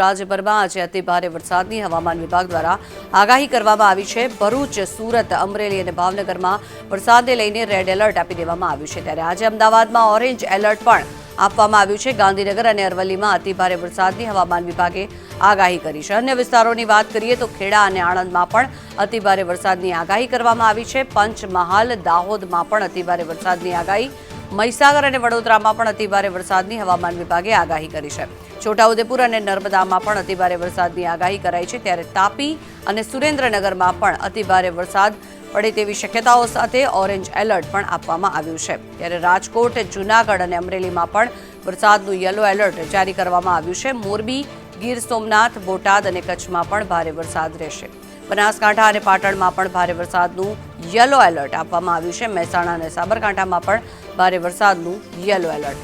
રાજ્યભરમાં આજે અતિ ભારે વરસાદની હવામાન વિભાગ દ્વારા આગાહી કરવામાં આવી છે. ભરૂચ, સુરત, અમરેલી અને ભાવનગરમાં વરસાદને લઈને રેડ એલર્ટ આપી દેવામાં આવ્યું છે. ત્યારે આજે અમદાવાદમાં ઓરેન્જ એલર્ટ પણ આપવામાં આવ્યું છે. ગાંધીનગર અને અરવલ્લીમાં અતિ ભારે વરસાદની હવામાન વિભાગે આગાહી કરી છે. અન્ય વિસ્તારોની વાત કરીએ તો ખેડા અને આણંદમાં પણ અતિ ભારે વરસાદની આગાહી કરવામાં આવી છે. પંચમહાલ, દાહોદમાં પણ અતિ ભારે વરસાદની આગાહી મહીસાગર અને વડોદરામાં પણ અતિભારે વરસાદની હવામાન વિભાગે આગાહી કરી છે. છોટાઉદેપુર અને નર્મદામાં પણ અતિભારે વરસાદની આગાહી કરાઈ છે. ત્યારે તાપી અને સુરેન્દ્રનગરમાં પણ અતિભારે વરસાદ પડે તેવી શક્યતાઓ સાથે ઓરેન્જ એલર્ટ પણ આપવામાં આવ્યું છે. ત્યારે રાજકોટ, જૂનાગઢ અને અમરેલીમાં પણ વરસાદનું યલો એલર્ટ જારી કરવામાં આવ્યું છે. મોરબી, ગીર સોમનાથ, બોટાદ અને કચ્છમાં પણ ભારે વરસાદ રહેશે. બનાસકાંઠા અને પાટણમાં પણ ભારે વરસાદનું યલો એલર્ટ આપવામાં આવ્યું છે. મહેસાણા અને સાબરકાંઠામાં પણ ભારે વરસાદનું યલો એલર્ટ.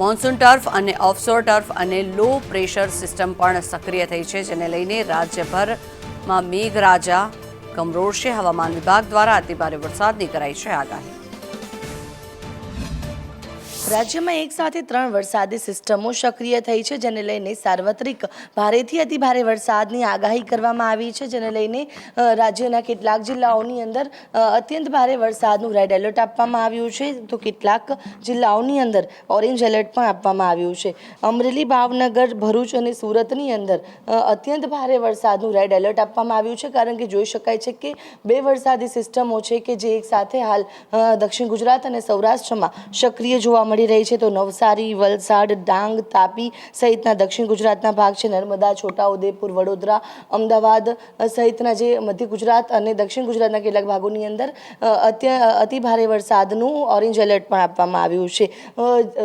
મોન્સૂન ટર્ફ અને ઓફશોર ટર્ફ અને લો પ્રેશર સિસ્ટમ પણ સક્રિય થઈ છે, જેને લઈને રાજ્યભરમાં મેઘરાજા કમરોડશે હવામાન વિભાગ દ્વારા અતિભારે વરસાદની કરાઈ છે આગાહી. રાજ્યમાં એક સાથે ત્રણ વરસાદી સિસ્ટમો સક્રિય થઈ છે, જેને લઈને સાર્વત્રિક ભારેથી અતિ ભારે વરસાદની આગાહી કરવામાં આવી છે, જેને લઈને રાજ્યના કેટલાક જિલ્લાઓની અંદર અત્યંત ભારે વરસાદનું રેડ એલર્ટ આપવામાં આવ્યું છે. તો કેટલાક જિલ્લાઓની અંદર ઓરેન્જ એલર્ટ પણ આપવામાં આવ્યું છે. અમરેલી, ભાવનગર, ભરૂચ અને સુરતની અંદર અત્યંત ભારે વરસાદનું રેડ એલર્ટ આપવામાં આવ્યું છે, કારણ કે જોઈ શકાય છે કે બે વરસાદી સિસ્ટમો છે કે જે એક સાથે હાલ દક્ષિણ ગુજરાત અને સૌરાષ્ટ્રમાં સક્રિય જોવા મળી રહી છે તો નવસારી, વલસાડ, ડાંગ, તાપી સહિતના દક્ષિણ ગુજરાતના ભાગ છે. નર્મદા, છોટાઉદેપુર, વડોદરા, અમદાવાદ સહિતના જે મધ્ય ગુજરાત અને દક્ષિણ ગુજરાતના કેટલાક ભાગોની અંદર અતિ ભારે વરસાદનું ઓરેન્જ એલર્ટ પણ આપવામાં આવ્યું છે.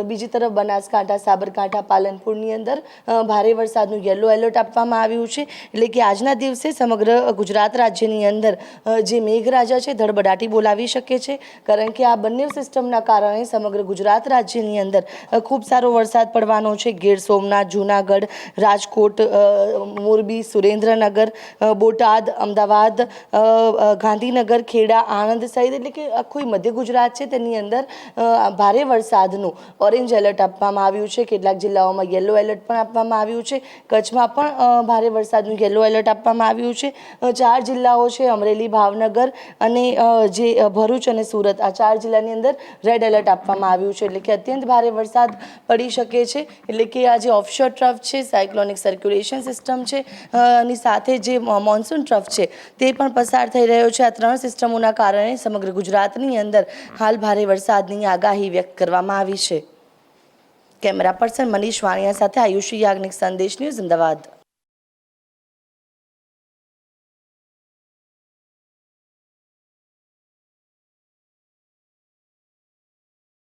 બીજી તરફ બનાસકાંઠા, સાબરકાંઠા, પાલનપુરની અંદર ભારે વરસાદનું યલો એલર્ટ આપવામાં આવ્યું છે. એટલે કે આજના દિવસે સમગ્ર ગુજરાત રાજ્યની અંદર જે મેઘરાજા છે, ધડબડાટી બોલાવી શકે છે. કારણ કે આ બંને સિસ્ટમના કારણે સમગ્ર ગુજરાત રાજ્યની અંદર. ખૂબ સારો વરસાદ પડવાનો છે. ગીર સોમનાથ, જૂનાગઢ, રાજકોટ મોરબી, સુરેન્દ્રનગર બોટાદ, અમદાવાદ ગાંધીનગર, ખેડા, આણંદ સહિત એટલે કે આખું મધ્ય ગુજરાત છે તેની અંદર ભારે વરસાદનું ઓરેન્જ એલર્ટ આપવામાં આવ્યું છે. કેટલાક જિલ્લાઓમાં યલો એલર્ટ પણ આપવામાં આવ્યું છે. કચ્છમાં પણ ભારે વરસાદનું યલો એલર્ટ આપવામાં આવ્યું છે. ચાર જિલ્લાઓ છે, અમરેલી, ભાવનગર અને જે ભરૂચ અને સુરત, આ ચાર જિલ્લાની અંદર રેડ એલર્ટ આપવામાં આવ્યું છે. એટલે કે અત્યંત ભારે વરસાદ પડી શકે છે. એટલે કે આ જે ઓફશોર ટ્રફ છે સાયક્લોનિક સર્ક્યુલેશન સિસ્ટમ છે ની સાથે જે મોન્સૂન ટ્રફ છે, તે પણ પસાર થઈ રહ્યો છે. આ ત્રણ સિસ્ટમોના કારણે સમગ્ર ગુજરાતની અંદર હાલ ભારે વરસાદની આગાહી વ્યક્ત કરવામાં આવી છે. કેમેરા પર્સન મનીષ વાણિયા સાથે આયુષી યાજ્ઞિક સંદેશ ન્યૂઝ અમદાવાદ.